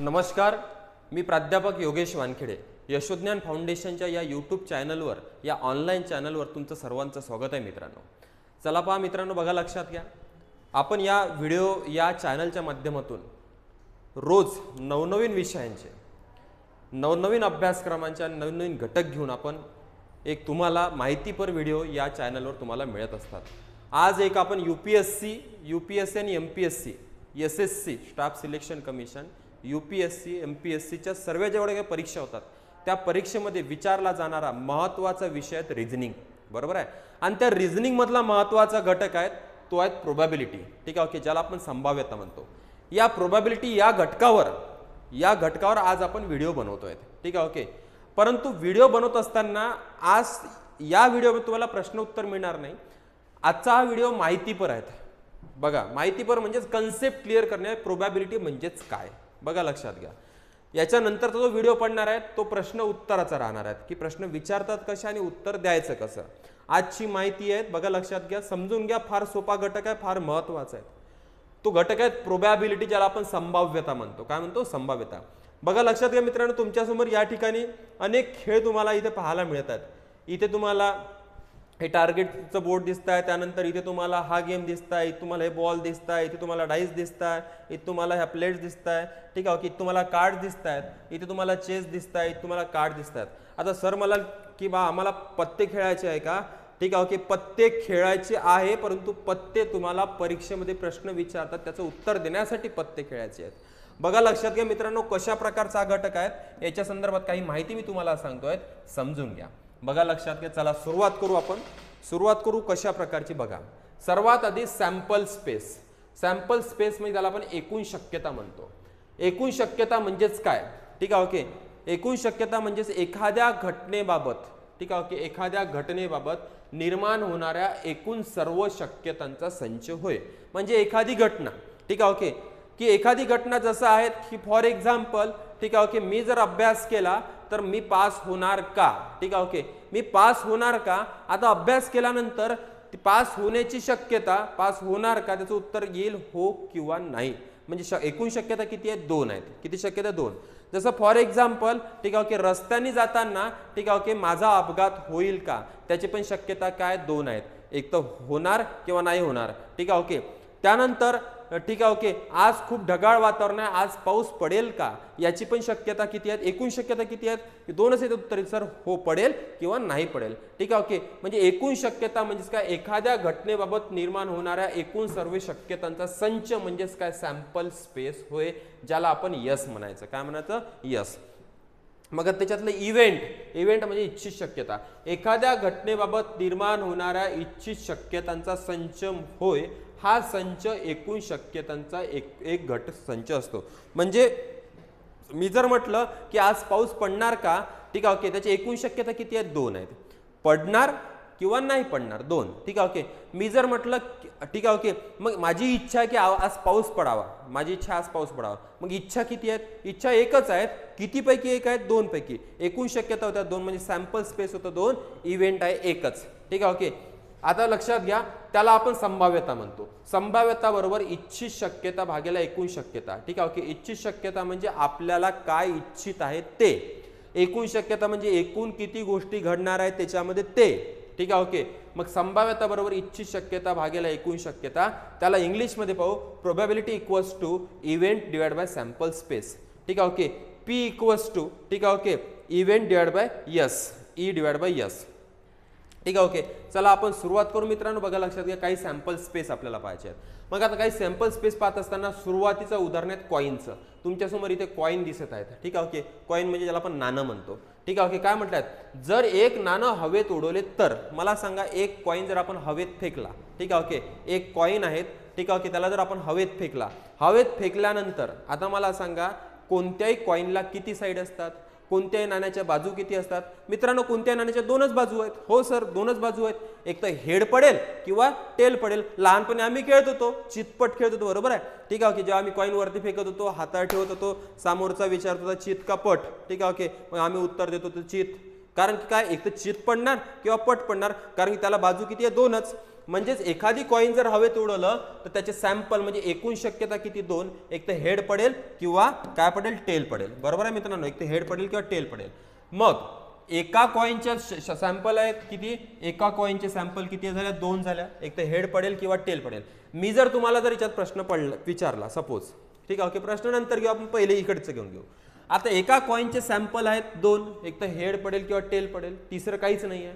नमस्कार मी प्राध्यापक योगेश वानखेडे यशोज्ञान फाउंडेशनच्या या यूट्यूब चॅनलवर या ऑनलाईन चॅनलवर तुमचं सर्वांचं स्वागत आहे मित्रांनो. चला पहा मित्रांनो बघा लक्षात घ्या. आपण या व्हिडिओ या चॅनलच्या माध्यमातून रोज नवनवीन विषयांचे नवनवीन अभ्यासक्रमांच्या नवनवीन घटक घेऊन आपण एक तुम्हाला माहितीपर व्हिडिओ या चॅनलवर तुम्हाला मिळत असतात. आज एक आपण U P S C U P S C आणि M P S C S S C staff selection commission U P S C M P S सीच्या सर्व जेवढ्या काही परीक्षा होतात त्या परीक्षेमध्ये विचारला जाणारा महत्त्वाचा विषय आहे रिझनिंग बरोबर आहे? आणि त्या रिझनिंगमधला महत्त्वाचा घटक आहे तो आहे प्रोबॅबिलिटी ठीक आहे? ओके ज्याला आपण संभाव्यता म्हणतो. या प्रोबॅबिलिटी या घटकावर या घटकावर आज आपण व्हिडिओ बनवतोय. ठीक आहे? ओके. परंतु व्हिडिओ बनवत असताना आज या व्हिडिओमध्ये तुम्हाला प्रश्न उत्तर मिळणार नाही. आजचा हा व्हिडिओ माहितीपर आहेत बघा माहितीपर म्हणजेच कन्सेप्ट क्लिअर करणे प्रोबॅबिलिटी म्हणजेच काय? बघा लक्षात घ्या. याच्यानंतरचा जो व्हिडिओ पडणार आहे तो प्रश्न उत्तराचा राहणार आहे. की प्रश्न विचारतात कसे आणि उत्तर द्यायचं कसं? आजची माहिती आहे बघा लक्षात घ्या. समजून घ्या फार सोपा घटक आहे फार महत्त्वाचा आहे. तो घटक आहे प्रोबॅबिलिटी ज्याला आपण संभाव्यता म्हणतो. काय म्हणतो? संभाव्यता. बघा लक्षात घ्या मित्रांनो तुमच्यासमोर या ठिकाणी अनेक खेळ तुम्हाला इथे पाहायला मिळतात इथे तुम्हाला हे टार्गेटचं बोर्ड दिसत आहे त्यानंतर इथे तुम्हाला हा गेम दिसत आहे इथे तुम्हाला हे बॉल दिसत आहे इथे तुम्हाला डाईस दिसत आहे इथे तुम्हाला ह्या प्लेट्स दिसत आहे ठीक आहे ओके तुम्हाला कार्ड दिसत आहेत इथे तुम्हाला चेस दिसत आहे इथे तुम्हाला कार्ड दिसत आहेत आता सर मला की बा आम्हाला पत्ते खेळायचे आहे का? ठीक आहे ओके पत्ते खेळायचे आहे परंतु पत्ते तुम्हाला परीक्षेमध्ये प्रश्न विचारतात त्याचं उत्तर देण्यासाठी पत्ते खेळायचे आहेत. बघा लक्षात घ्या मित्रांनो कशा प्रकारचा घटक आहे? याच्या संदर्भात काही माहिती मी तुम्हाला सांगतोय समजून घ्या. बघा लक्षात घ्या चला सुरुवात करू आपण. सुरुवात करू कशा प्रकारची बघा. सर्वात आधी सॅम्पल स्पेस सॅम्पल स्पेस म्हणजे त्याला आपण एकूण शक्यता म्हणतो. एकूण शक्यता म्हणजेच काय? ठीक आहे ओके. एकूण शक्यता म्हणजेच एखाद्या घटनेबाबत ठीक आहे ओके. एखाद्या घटनेबाबत निर्माण होणाऱ्या एकूण सर्व शक्यतांचा संच होय. म्हणजे एखादी घटना ठीक आहे ओके. की एखादी घटना जसं आहे की फॉर एक्झाम्पल ठीक आहे ओके मी जर अभ्यास केला तर मी पास होणार का? ठीक आहे ओके मी पास होणार का? आता अभ्यास केल्यानंतर पास होण्याची शक्यता पास होणार का? त्याचं उत्तर येईल हो किंवा नाही. म्हणजे श एकूण शक्यता किती आहेत? दोन आहेत. किती शक्यता? दोन. जसं फॉर एक्झाम्पल ठीक आहे ओके रस्त्याने जाताना ठीक आहे ओके माझा अपघात होईल का? त्याची पण शक्यता काय? दोन आहेत. एक तर होणार किंवा नाही होणार. ठीक आहे ओके त्यानंतर ठीक आहे ओके आज खूप ढगाळ वातावरण आहे आज पाऊस पडेल का? याची पण शक्यता किती आहेत? एकूण शक्यता किती आहेत? दोनच आहेत उत्तर सर हो पडेल किंवा नाही पडेल. ठीक आहे ओके म्हणजे एकूण शक्यता म्हणजेच काय? एखाद्या घटनेबाबत निर्माण होणाऱ्या एकूण सर्व शक्यतांचा संच म्हणजेच काय? सॅम्पल स्पेस होय ज्याला आपण यस म्हणायचं. काय म्हणायचं? यस. मग त्याच्यातलं इव्हेंट इव्हेंट म्हणजे इच्छित शक्यता. एखाद्या घटनेबाबत निर्माण होणाऱ्या इच्छित शक्यतांचा संच होय हा संच एकूण शक्यतांचा एक एक घट संच असतो. म्हणजे मी जर म्हटलं की आज पाऊस पडणार का? ठीक आहे ओके त्याची एकूण शक्यता किती आहेत? दोन आहेत. पडणार किंवा नाही पडणार दोन. ठीक आहे ओके. मी जर म्हटलं ठीक आहे ओके. मग माझी इच्छा आहे की आज पाऊस पडावा. माझी इच्छा आज पाऊस पडावा. मग इच्छा किती आहेत? इच्छा एकच आहेत. कितीपैकी एक आहेत? दोनपैकी. एकूण शक्यता होत्या दोन म्हणजे सॅम्पल स्पेस होतं दोन इव्हेंट आहे एकच. ठीक आहे ओके. आता लक्षात घ्या त्याला आपण संभाव्यता म्हणतो. संभाव्यता बरोबर इच्छित शक्यता भागेला एकूण शक्यता. ठीक आहे ओके. इच्छित शक्यता म्हणजे आपल्याला काय इच्छित आहे ते. एकूण शक्यता म्हणजे एकूण किती गोष्टी घडणार आहेत त्याच्यामध्ये ते. ठीक आहे ओके. मग संभाव्यता बरोबर इच्छित शक्यता भागेला एकूण शक्यता. त्याला इंग्लिशमध्ये पाहू. Probability equals to event divide by sample space ठीक आहे ओके. पी इक्वल्स टू ठीक आहे okay. Event divide by S E divide by S ठीक आहे ओके. चला आपण सुरुवात करू मित्रांनो. बघा लक्षात घ्या काही सॅम्पल स्पेस आपल्याला पाहिजे आहेत. मग आता काही सॅम्पल स्पेस पाहत असताना सुरुवातीचं उदाहरण आहेत कॉईनचं तुमच्यासमोर इथे कॉईन दिसत आहेत. ठीक आहे ओके. कॉईन म्हणजे ज्याला आपण नाणं म्हणतो. ठीक आहे ओके. काय म्हटलं जर एक नाणं हवेत उडवले तर मला सांगा एक कॉईन जर आपण हवेत फेकला ठीक आहे ओके. एक कॉईन आहेत ठीक आहे ओके. त्याला जर आपण हवेत फेकला हवेत फेकल्यानंतर आता मला सांगा कोणत्याही कॉईनला किती साईड असतात? कोणत्याही नाण्याच्या बाजू किती असतात? मित्रांनो कोणत्याही नाण्याच्या दोनच बाजू आहेत? हो सर दोनच बाजू आहेत. एक तर हेड पडेल किंवा टेल पडेल. लहानपणी आम्ही खेळत होतो चितपट खेळत होतो बरोबर आहे? ठीक आहे ओके. जेव्हा आम्ही कॉईन वरती फेकत होतो हाताळ ठेवत होतो समोरचा विचारत होता चित का पट? ठीक आहे ओके. मग आम्ही उत्तर देत होतो चित. कारण की काय? एक तर चित पडणार किंवा पट पडणार कारण की त्याला बाजू किती आहे? दोनच. म्हणजेच एखादी कॉईन जर हवेत उडवलं तर त्याचे सॅम्पल म्हणजे एकूण शक्यता किती? दोन. एक तर हेड पडेल किंवा काय पडेल? टेल पडेल. बरोबर आहे मित्रांनो? एक तर हेड पडेल किंवा टेल पडेल. मग एका कॉईनच्या सॅम्पल आहेत किती? एका कॉईनचे सॅम्पल किती झाल्या दोन झाल्या एक तर हेड पडेल किंवा टेल पडेल. मी जर तुम्हाला जर याच्यात प्रश्न पडला विचारला सपोज ठीक आहे? ओके प्रश्न नंतर घेऊ. आपण पहिले इकडचं घेऊन घेऊ. आता एका कॉईनचे सॅम्पल आहेत दोन. एक तर हेड पडेल किंवा टेल पडेल. तिसरं काहीच नाही आहे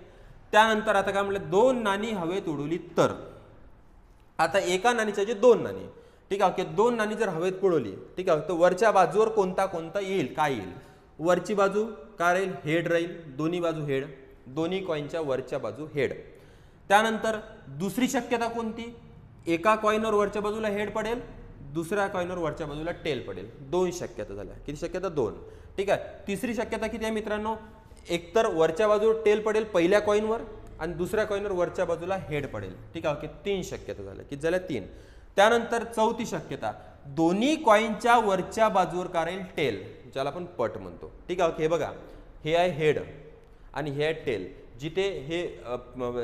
त्यानंतर आता काय म्हटलं दोन नाणी हवेत उडवली तर. आता एका नाणीच्या जे दोन नाणी ठीक आहे ओके दोन नाणी जर हवेत उडवली ठीक आहे तर वरच्या बाजूवर कोणता कोणता येईल काय येईल? वरची बाजू काय राहील? हेड राहील. दोन्ही बाजू हेड दोन्ही कॉईनच्या वरच्या बाजू हेड त्यानंतर दुसरी शक्यता कोणती? एका कॉईनवर वरच्या बाजूला हेड पडेल. दुसऱ्या कॉईनवर वरच्या बाजूला टेल पडेल. दोन शक्यता झाल्या. किती शक्यता? दोन. ठीक आहे? तिसरी शक्यता किती आहे मित्रांनो? एकतर वरच्या बाजूवर टेल पडेल पहिल्या कॉईनवर आणि दुसऱ्या कॉईनवर वरच्या बाजूला हेड पडेल. ठीक आहे? ओके. तीन शक्यता झाल्या. किती झाल्या? तीन. त्यानंतर चौथी शक्यता. दोन्ही कॉईनच्या वरच्या बाजूवर काय टेल ज्याला आपण पट म्हणतो. ठीक आहे? ओके. हे बघा. हे आहे हेड आणि हे आहे टेल जिथे हे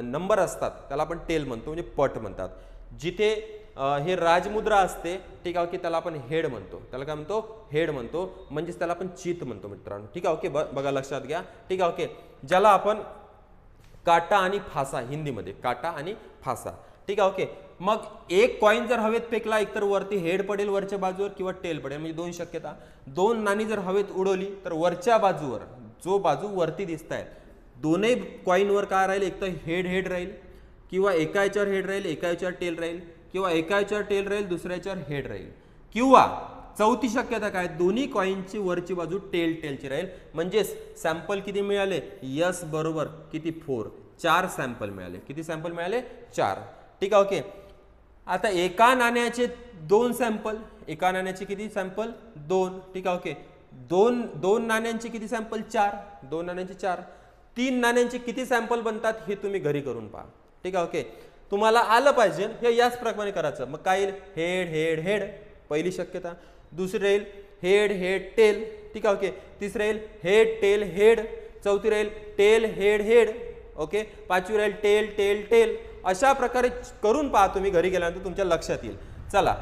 नंबर असतात त्याला आपण टेल म्हणतो म्हणजे पट म्हणतात. जिथे हे राजमुद्रा असते ठीक आहे ओके त्याला आपण हेड म्हणतो. त्याला काय म्हणतो? हेड म्हणतो. म्हणजेच त्याला आपण चित म्हणतो मित्रांनो. ठीक आहे ओके ब- बघा लक्षात घ्या. ठीक आहे ओके. ज्याला आपण काटा आणि फासा हिंदीमध्ये काटा आणि फासा. ठीक आहे ओके. मग एक कॉईन जर हवेत फेकला एकतर वरती हेड पडेल वरच्या बाजूवर किंवा टेल पडेल म्हणजे दोन शक्यता. दोन नाणी जर हवेत उडवली तर वरच्या बाजूवर जो बाजू वरती दिसत आहे दोनही कॉईनवर काय राहील? एक तर हेड हेड राहील किंवा एका याच्यावर हेड राहील एका याच्यावर टेल राहील. किंवा एका याच्यावर टेल राहील दुसऱ्या याच्यावर हेड राहील. किंवा चौथी शक्यता काय? दोन्ही कॉईनची वरची बाजू टेल टेलची राहील. म्हणजेच सॅम्पल किती मिळाले? यस बरोबर किती? फोर. चार सॅम्पल मिळाले. किती सॅम्पल मिळाले? चार. ठीक आहे ओके आता एका नाण्याचे दोन सॅम्पल एका नाण्याचे किती सॅम्पल दोन. ठीक आहे ओके दोन दोन नाण्यांचे किती सॅम्पल चार. दोन नाण्यांचे चार. तीन नाण्यांचे किती सॅम्पल बनतात हे तुम्ही घरी करून पहा. ठीक आहे ओके तुम्हाला आलं पाहिजे हे याच प्रमाणे करायचं. मग काय येईल? Head head head. पहिली शक्यता. दुसरी राहील हेड हेड टेल. ठीक आहे ओके. तिसरं राहील हेड टेल हेड. चौथी राहील टेल हेड हेड. ओके? पाचवी राहील टेल टेल टेल. अशा प्रकारे करून पहा तुम्ही घरी गेल्यानंतर तुमच्या लक्षात येईल. चला.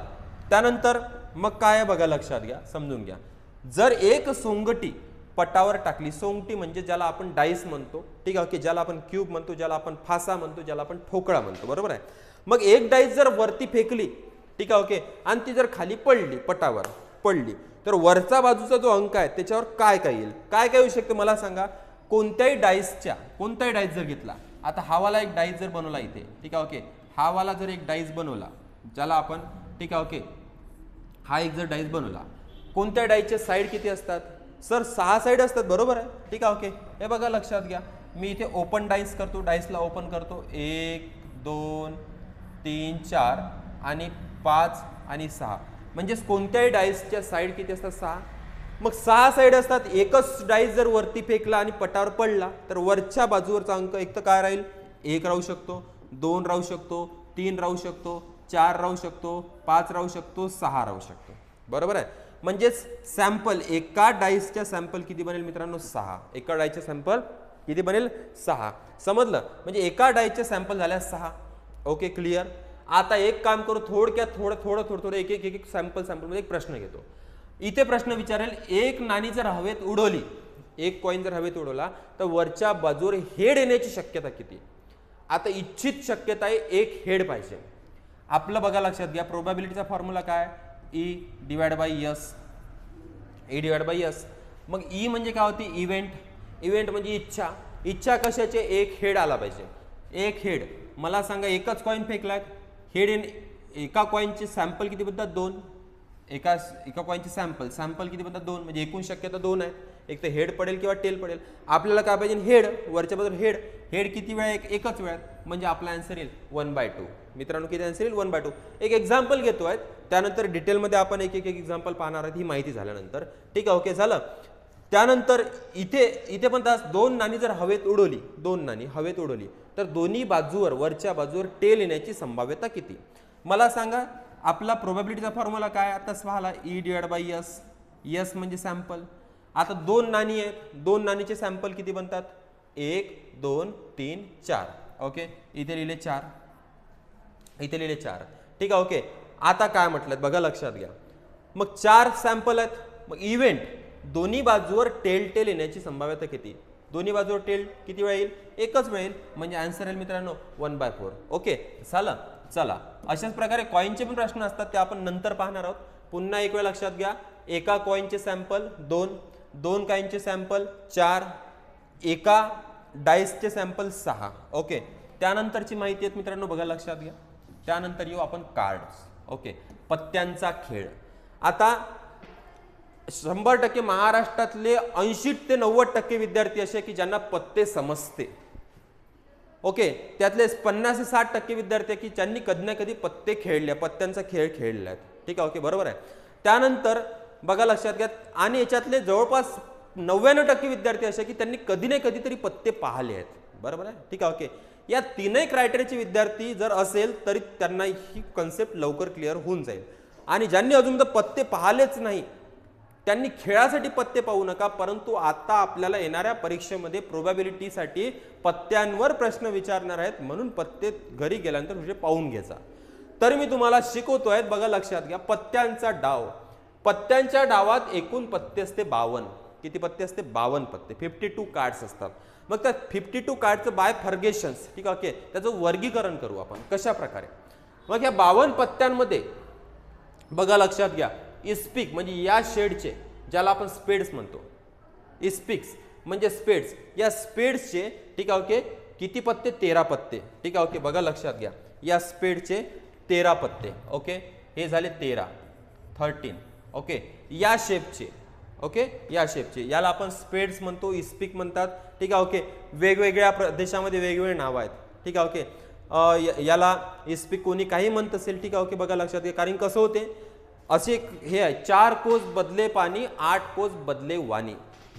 त्यानंतर मग काय बघा लक्षात घ्या समजून घ्या. जर एक सोंगटी पटावर टाकली. सोंगटी म्हणजे ज्याला आपण डाईस म्हणतो ठीक आहे ओके ज्याला आपण क्यूब म्हणतो ज्याला आपण फासा म्हणतो ज्याला आपण ठोकळा म्हणतो बरोबर आहे? मग एक डाईस जर वरती फेकली ठीक आहे ओके आणि ती जर खाली पडली पटावर पडली तर वरचा बाजूचा जो अंक आहे त्याच्यावर काय काय येईल? काय काय येऊ शकतं मला सांगा? कोणत्याही डाईसच्या कोणताही डाईस जर घेतला आता हावाला एक डाईस जर बनवला इथे ठीक आहे ओके हावाला जर एक डाईस बनवला ज्याला आपण ठीक आहे ओके हा एक जर डाईस बनवला कोणत्या डाईसचे साईड किती असतात? सर सहा साईड असतात बरोबर आहे? ठीक आहे ओके हे बघा लक्षात घ्या. मी इथे ओपन डाईस करतो डाईसला ओपन करतो. एक दोन तीन चार आणि पाच आणि सहा. म्हणजेच कोणत्याही डाईसच्या साईड किती असतात? सहा. मग सहा साईड असतात. एकच डाईस जर वरती फेकला आणि पटावर पडला तर वरच्या बाजूवरचा अंक एक तर काय राहील? एक राहू शकतो दोन राहू शकतो तीन राहू शकतो चार राहू शकतो पाच राहू शकतो सहा राहू शकतो. बरोबर आहे? म्हणजेच सॅम्पल एका डाईसच्या सॅम्पल किती बनेल मित्रांनो? सहा. एका डाईसच्या सॅम्पल किती बनेल? सहा. समजलं? म्हणजे एका डाईसच्या सॅम्पल झाल्या सहा. Okay clear? आता एक काम करू थोडक्यात थोडं थोडं थोडं थोडं एक एक एक एक सॅम्पल सॅम्पलमध्ये एक प्रश्न घेतो. इथे प्रश्न विचारेल एक नाणी जर हवेत उडवली एक कॉईन जर हवेत उडवला तर वरच्या बाजूवर हेड येण्याची शक्यता किती? आता इच्छित शक्यता आहे एक हेड पाहिजे. आपलं बघा लक्षात घ्या प्रोबॅबिलिटीचा फॉर्म्युला काय? E divide by S E divide by S मग ई म्हणजे काय होती? इव्हेंट इव्हेंट म्हणजे इच्छा. इच्छा कशाचे? एक हेड आला पाहिजे. एक हेड. मला सांगा एकच कॉईन फेकलाय. हेड इन एका कॉईनचे सॅम्पल किती बनतात दोन. एका एका कॉईनचे सॅम्पल सॅम्पल किती बनतात दोन. म्हणजे एकूण शक्यता दोन आहे. एक तर हेड पडेल किंवा टेल पडेल. आपल्याला काय पाहिजे? हेड वरच्या बाजूला हेड. हेड किती वेळा एक एकच वेळात म्हणजे आपला आन्सर येईल वन बाय टू मित्रांनो किती आन्सर येईल? वन बाय टू एक एक्झाम्पल घेतो आहेत त्यानंतर डिटेलमध्ये आपण एक एक एक्झाम्पल पाहणार आहेत. ही माहिती झाल्यानंतर. ठीक आहे ओके झालं. त्यानंतर इथे इथे पण तास दोन नाणी जर हवेत उडवली दोन नाणी हवेत उडवली तर दोन्ही बाजूवर वरच्या बाजूवर टेल येण्याची संभाव्यता किती? मला सांगा आपला प्रोबॅबिलिटीचा फॉर्म्युला काय आता पाहिला E divide by S S म्हणजे सॅम्पल आता दोन नाणी आहेत. दोन नाणीचे सॅम्पल किती बनतात? एक दोन तीन चार. ओके इथे लिहिले चार. इथे लिहिले चार. ठीक आहे ओके आता काय म्हटलं बघा लक्षात घ्या. मग चार सॅम्पल आहेत. मग इव्हेंट दोन्ही बाजूवर टेल टेल येण्याची संभाव्यता किती? दोन्ही बाजूवर टेल किती वेळा येईल एकच वेळ येईल म्हणजे आन्सर येईल मित्रांनो वन बाय फोर ओके झालं? चला. अशाच प्रकारे कॉईनचे पण प्रश्न असतात ते आपण नंतर पाहणार आहोत. पुन्हा एक वेळ लक्षात घ्या. एका कॉईनचे सॅम्पल दोन दोन काहींचे सॅम्पल चार एका डाईसचे सॅम्पल सहा. ओके. त्यानंतरची माहिती आहेत मित्रांनो बघा लक्षात घ्या. त्यानंतर येऊ आपण कार्ड्स. ओके. पत्त्यांचा खेळ. आता शंभर टक्के महाराष्ट्रातले ऐंशी ते नव्वद टक्के विद्यार्थी असे की ज्यांना पत्ते समजते. ओके. त्यातले पन्नास ते साठ टक्के विद्यार्थी आहे की ज्यांनी कधी ना कधी पत्ते खेळले पत्त्यांचा खेळ खेळले आहेत ठीक आहे ओके बरोबर आहे. त्यानंतर बघा लक्षात घ्या. आणि याच्यातले जवळपास नव्याण्णव टक्के विद्यार्थी असे की त्यांनी कधी ना कधी तरी पत्ते पाहिले आहेत. बरोबर आहे? ठीक आहे ओके. या तीनही क्रायटेरियाचे विद्यार्थी जर असेल तरी त्यांना ही कन्सेप्ट लवकर क्लिअर होऊन जाईल. आणि ज्यांनी अजून तर पत्ते पाहिलेच नाही त्यांनी खेळासाठी पत्ते पाहू नका परंतु आता आपल्याला येणाऱ्या परीक्षेमध्ये प्रोबॅबिलिटीसाठी पत्त्यांवर प्रश्न विचारणार आहेत म्हणून पत्ते घरी गेल्यानंतर म्हणजे पाहून घ्यायचा. तर मी तुम्हाला शिकवतो आहेत बघा लक्षात घ्या पत्त्यांचा डाव. पत्त्यांच्या डावात एकूण पत्ते असते बावन. किती पत्ते असते? बावन पत्ते. फिफ्टी टू कार्ड्स असतात. मग त्या फिफ्टी टू कार्डचं बाय फर्गेशन्स ठीक आहे ओके. त्याचं वर्गीकरण करू आपण. कशा प्रकारे? मग या बावन पत्त्यांमध्ये बघा लक्षात घ्या इस्पिक म्हणजे या शेडचे ज्याला आपण स्पेड्स म्हणतो. इस्पिक्स म्हणजे स्पेड्स. या स्पेड्सचे ठीक आहे ओके किती पत्ते? तेरा पत्ते. ठीक आहे ओके बघा लक्षात घ्या. या स्पेडचे तेरा पत्ते ओके. हे झाले तेरा. Thirteen okay? या शेपचे ओके? या शेपचे याला आपण स्पेड्स म्हणतो इस्पिक म्हणतात. ठीक आहे ओके? वेगवेगळ्या प्रदेशामध्ये वेगवेगळे नावं आहेत. ठीक आहे ओके? याला इस्पिक कोणी काही म्हणत असेल ठीक आहे ओके? बघा लक्षात घ्या. कारण कसं होते? असे हे आहे. चार कोस बदले पाणी आठ कोस बदले वाणी.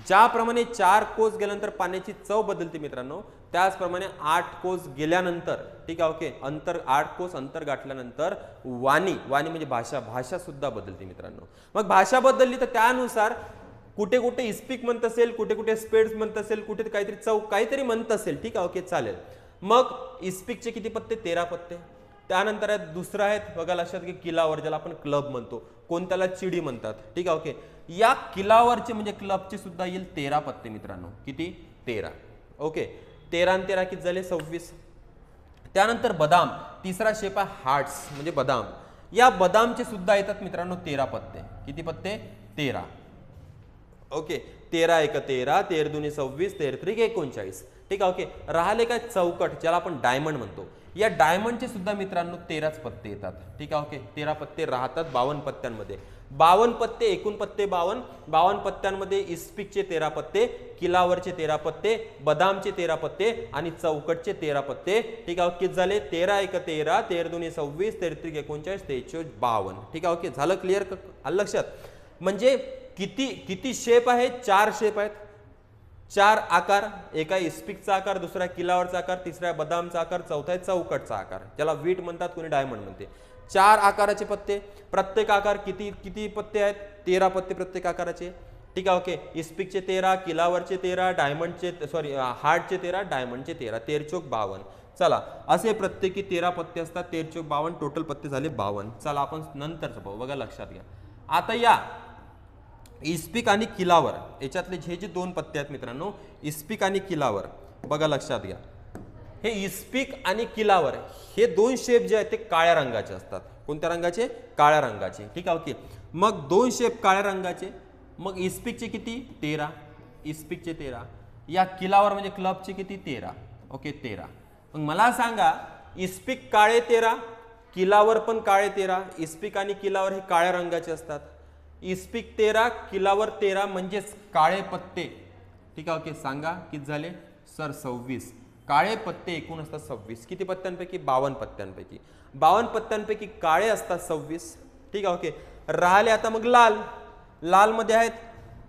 ज्याप्रमाणे चार कोस गेल्यानंतर पाण्याची चव बदलते मित्रांनो त्याचप्रमाणे आठ कोस गेल्यानंतर ठीक आहे ओके अंतर आठ कोस अंतर गाठल्यानंतर वाणी वाणी म्हणजे भाषा भाषा सुद्धा बदलते मित्रांनो. मग भाषा बदलली तर त्यानुसार कुठे कुठे इस्पिक म्हणत असेल कुठे कुठे स्पेड्स म्हणत असेल कुठे काहीतरी चौ काहीतरी म्हणत असेल ठीक आहे ओके चालेल. मग इस्पिकचे किती पत्ते? तेरा पत्ते. त्यानंतर आहेत दुसरं आहेत बघा लक्षात की किलावर ज्याला आपण क्लब म्हणतो. कोणत्याला चिडी म्हणतात ठीक आहे ओके. या किलावरचे म्हणजे क्लबचे सुद्धा येईल तेरा पत्ते मित्रांनो. किती? तेरा. ओके. तेरा तेरा किती झाले सव्वीस? त्यानंतर बदाम तिसरा शेप आहे हार्ट्स म्हणजे बदाम. या बदामचे सुद्धा येतात मित्रांनो तेरा पत्ते. किती पत्ते? तेरा. ओके तेरा एक तेरा तेर दोन्ही सव्वीस तेर त्रिक एकोणचाळीस. ठीक आहे ओके. राहिले काय चौकट ज्याला आपण डायमंड म्हणतो. या डायमंडचे सुद्धा मित्रांनो तेराच पत्ते येतात. ठीक आहे ओके. तेरा पत्ते राहतात बावन्न पत्त्यांमध्ये. बावन्न पत्ते एकूण पत्ते बावन्न बावन्न पत्त्यांमध्ये इस्पिकचे तेरा पत्ते किलावरचे तेरा पत्ते बदामचे तेरा पत्ते आणि चौकटचे तेरा पत्ते. ठीक आहे ओके झाले तेरा एक तेरा तेर दोन्ही सव्वीस तेरत्रिक एकोणचाळीस तेचो बावन्न ठीक आहे ओके झालं क्लिअर आलं लक्षात? म्हणजे किती किती शेप आहेत? चार शेप आहेत. चार आकार एका इस्पिकचा आकार दुसरा किलावरचा आकार तिसरा बदामचा आकार चौथा आहे चौकटचा आकार. ज्याला वीट म्हणतात कोणी डायमंड म्हणते. चार आकाराचे पत्ते. प्रत्येक आकार किती किती पत्ते आहेत? तेरा पत्ते प्रत्येक आकाराचे. ठीक आहे ओके इस्पिकचे तेरा किलावरचे तेरा डायमंडचे सॉरी हार्टचे तेरा डायमंडचे तेरा. तेरचोक बावन्न चला असे प्रत्येकी तेरा पत्ते असतात. तेरचोक बावन्न टोटल पत्ते झाले बावन्न चला आपण नंतरचं पाहू बघा लक्षात घ्या. आता या. इस्पिक आणि किलावर. याच्यातले हे जे दोन पत्ते आहेत मित्रांनो इस्पिक आणि किलावर. बघा लक्षात घ्या. हे इस्पिक आणि किलावर हे दोन शेप जे आहेत ते काळ्या रंगाचे असतात. कोणत्या रंगाचे? काळ्या रंगाचे. ठीक आहे ओके. मग दोन शेप काळ्या रंगाचे मग इस्पिकचे किती? तेरा. इस्पिकचे तेरा. या किलावर म्हणजे क्लबचे किती? तेरा. ओके तेरा. मग मला सांगा इस्पिक काळे तेरा किलावर पण काळे तेरा. इस्पिक आणि किलावर हे काळ्या रंगाचे असतात. इस्पिक तेरा किलावर तेरा म्हणजेच काळे पत्ते. ठीक आहे ओके. सांगा किती झाले? सर सव्वीस. काळे पत्ते एकूण असतात सव्वीस. किती पत्त्यांपैकी? बावन्न पत्त्यांपैकी. बावन्न पत्त्यांपैकी काळे असतात सव्वीस. ठीक आहे ओके. राहिले आता मग लाल. लालमध्ये आहेत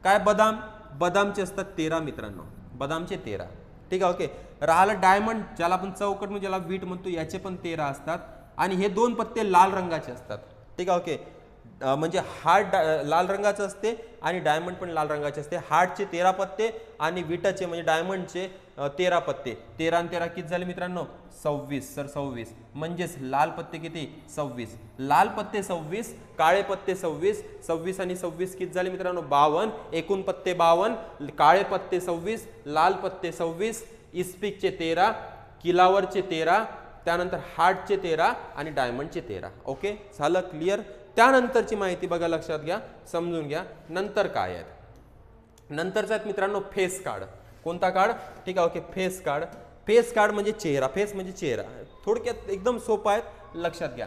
काय? बदाम. बदामचे असतात तेरा मित्रांनो. बदामचे तेरा. ठीक आहे ओके. राहिलं डायमंड ज्याला आपण चौकट म्हणजे ज्याला वीट म्हणतो याचे पण तेरा असतात. आणि हे दोन पत्ते लाल रंगाचे असतात. ठीक आहे ओके. म्हणजे हार्ट लाल रंगाचं असते आणि डायमंड पण लाल रंगाचे असते. हार्टचे तेरा पत्ते आणि विटाचे म्हणजे डायमंडचे तेरा पत्ते. तेरा आणि तेरा किती झाले मित्रांनो? सव्वीस. सर सव्वीस. म्हणजेच लाल पत्ते किती? सव्वीस. लाल पत्ते सव्वीस काळे पत्ते सव्वीस सव्वीस आणि सव्वीस किती झाले मित्रांनो? बावन एकूण पत्ते बावन काळे पत्ते सव्वीस लाल पत्ते सव्वीस इस्पिकचे तेरा किलावरचे तेरा त्यानंतर हार्टचे तेरा आणि डायमंडचे तेरा. ओके? झालं क्लिअर? त्यानंतरची माहिती बघा लक्षात घ्या समजून घ्या. नंतर काय आहेत? नंतरचा आहेत मित्रांनो फेस कार्ड. कोणता कार्ड ठीक आहे okay face card face card म्हणजे चेहरा. फेस म्हणजे चेहरा. थोडक्यात एकदम सोपं आहे. लक्षात घ्या.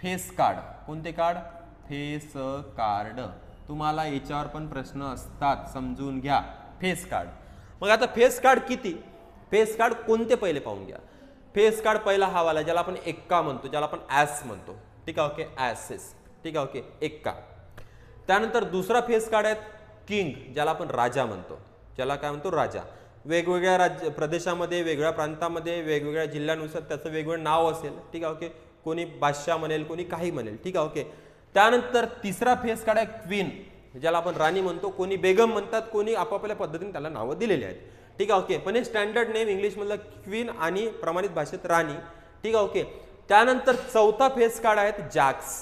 फेस कार्ड कोणते कार्ड फेस कार्ड तुम्हाला याच्यावर पण प्रश्न असतात. समजून घ्या. फेस कार्ड मग आता फेस कार्ड किती? फेस कार्ड कोणते पहिले पाहून घ्या. फेस कार्ड पहिला हा वाला ज्याला आपण एक्का म्हणतो ज्याला आपण ॲस म्हणतो. ठीक आहे ओके ॲसेस ठीक आहे ओके एक्का. त्यानंतर दुसरा फेस कार्ड आहे किंग ज्याला आपण राजा म्हणतो. ज्याला काय म्हणतो राजा. वेगवेगळ्या राज्य प्रदेशामध्ये वेगळ्या प्रांतामध्ये वेगवेगळ्या जिल्ह्यानुसार त्याचं वेगवेगळं नाव असेल ठीक आहे ओके? कोणी बादशाह म्हणेल कोणी काही म्हणेल ठीक आहे ओके? त्यानंतर तिसरा फेस कार्ड आहे क्वीन ज्याला आपण राणी म्हणतो कोणी बेगम म्हणतात कोणी आपापल्या पद्धतीने त्याला नावं दिलेली आहेत ठीक आहे ओके? पण हे स्टँडर्ड नेम इंग्लिशमधलं क्वीन आणि प्रमाणित भाषेत राणी ठीक आहे ओके? त्यानंतर चौथा फेस कार्ड आहेत जॅक्स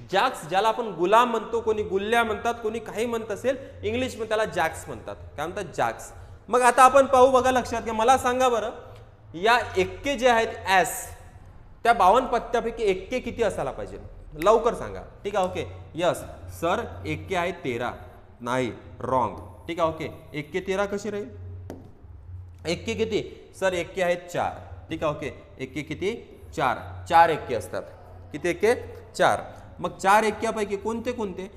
जॅक्स ज्याला आपण गुलाम म्हणतो कोणी गुल्ल्या म्हणतात कोणी काही म्हणत असेल इंग्लिशमध्ये त्याला जॅक्स म्हणतात. काय म्हणतात? जॅक्स मग आता आपण पाहू बघा लक्षात घ्या. मला सांगा बरं या एक्के जे आहेत ॲस त्या बावन्न पत्त्यापैकी एक्के किती असायला पाहिजे? लवकर सांगा. ठीक आहे ओके यस सर एक्के आहे तेरा. नाही रॉंग ठीक आहे ओके एक्के तेरा कशी राहील? एक्के किती? सर एक्के आहेत चार. ठीक आहे ओके एक्के किती? चार. चार एक्के असतात. किती एक्के? चार. मग चार एक्क्यापैकी कोणते कोणते?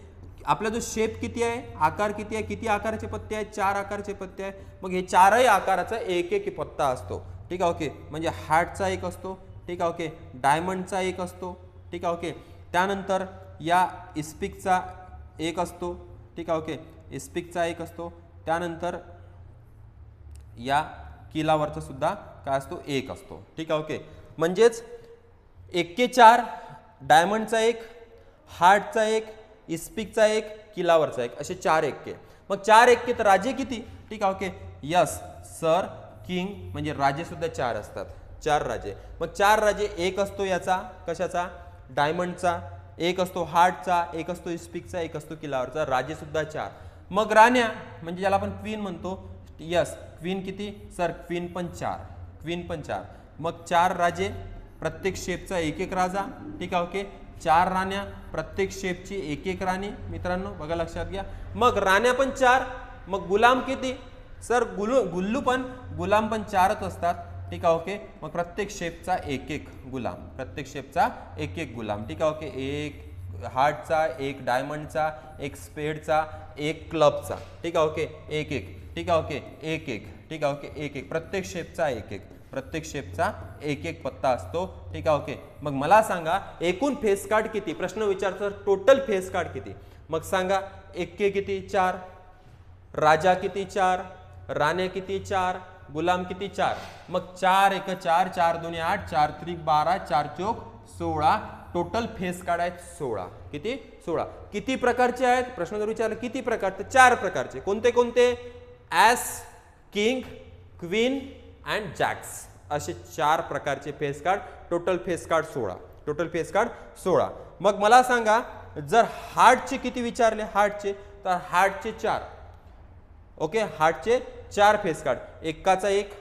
आपला जो शेप किती आहे? आकार किती आहे? किती आकाराचे पत्ते आहेत? चार आकाराचे पत्ते आहे मग हे चारही आकाराचा एक एक पत्ता असतो. ठीक आहे ओके. म्हणजे हार्टचा एक असतो. ठीक आहे ओके. डायमंडचा एक असतो. ठीक आहे ओके. त्यानंतर या इस्पिकचा एक असतो. ठीक आहे ओके. इस्पिकचा एक असतो. त्यानंतर या किलावरचा सुद्धा काय असतो? एक असतो. ठीक आहे ओके. म्हणजेच एक्के चार डायमंडचा एक हार्टचा एक इस्पिकचा एक किलावरचा एक असे चार एक्के. मग चार एक्के तर राजे किती? ठीक आहे ओके. यस सर किंग म्हणजे राजेसुद्धा चार असतात. चार राजे. मग चार राजे एक असतो याचा कशाचा? डायमंडचा. एक असतो हार्टचा एक असतो इस्पिकचा एक असतो किलावरचा. राजेसुद्धा चार. मग राण्या म्हणजे ज्याला आपण क्वीन म्हणतो यस क्वीन किती? सर क्वीन पण चार. क्वीन पण चार. मग चार राजे प्रत्येक शेपचा एक एक राजा. ठीक आहे ओके. चार राण्या प्रत्येक शेपची एक एक राणी. मित्रांनो बघा लक्षात घ्या. मग राण्या पण चार मग गुलाम किती? सर गुलू गुल्लू पण गुलाम पण चारच असतात. ठीक आहे ओके. मग प्रत्येक शेपचा एक एक गुलाम. प्रत्येक शेपचा एक एक गुलाम. ठीक आहे ओके. एक हार्टचा एक डायमंडचा एक स्पेडचा एक क्लबचा. ठीक आहे ओके. एक एक ठीक आहे ओके. एक एक ठीक आहे ओके. एक एक प्रत्येक शेपचा एक एक प्रत्येक शेपचा एक एक पत्ता असतो. ठीक आहे ओके. मग मला सांगा एकूण फेस कार्ड किती? प्रश्न विचारतो टोटल फेस कार्ड किती? मग सांगा एक्के किती? चार. राजा किती? चार. राणे किती? चार. गुलाम किती? चार. मग चार एक चार चार दोन्ही आठ चार त्रिक बारा चार चोक सोळा. टोटल फेस कार्ड आहेत सोळा. किती? सोळा. किती प्रकारचे आहेत? प्रश्न जर विचारलं किती प्रकारचे चार प्रकारचे. कोणते कोणते? Ace king queen and jacks. असे चार प्रकारचे face card total face card सोळा. टोटल फेस कार्ड सोळा. मग मला सांगा जर हार्टचे किती विचारले? हार्टचे. तर हार्टचे चार. ओके? हार्टचे चार फेस कार्ड एकाचा एक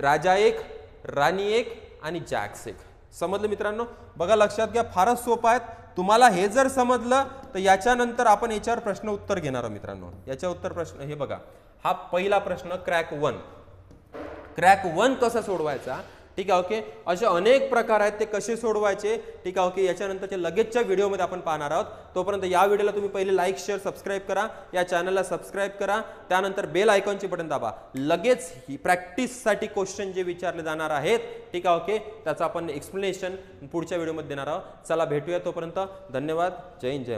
राजा एक राणी एक आणि जॅक्स एक. समजलं मित्रांनो? बघा लक्षात घ्या फारच सोपं आहेत. तुम्हाला हे जर समजलं तर याच्यानंतर आपण याच्यावर प्रश्न उत्तर घेणार आहोत मित्रांनो. याच्या उत्तर प्रश्न हे बघा. हा पहिला प्रश्न क्रॅक वन. क्रॅक वन कसा सोडवायचा? ठीक आहे ओके? असे अनेक प्रकार आहेत ते कसे सोडवायचे? ठीक आहे ओके? याच्यानंतरच्या लगेचच्या व्हिडिओमध्ये आपण पाहणार आहोत. तोपर्यंत या व्हिडिओला तुम्ही पहिले लाईक शेअर सबस्क्राईब करा. या चॅनलला सबस्क्राईब करा. त्यानंतर बेल आयकॉनची बटन दाबा. लगेच ही प्रॅक्टिससाठी क्वेश्चन जे विचारले जाणार आहेत ठीक आहे ओके? त्याचं आपण एक्सप्लेनेशन पुढच्या व्हिडिओमध्ये देणार आहोत. चला भेटूया तोपर्यंत. धन्यवाद. जय हिंद जय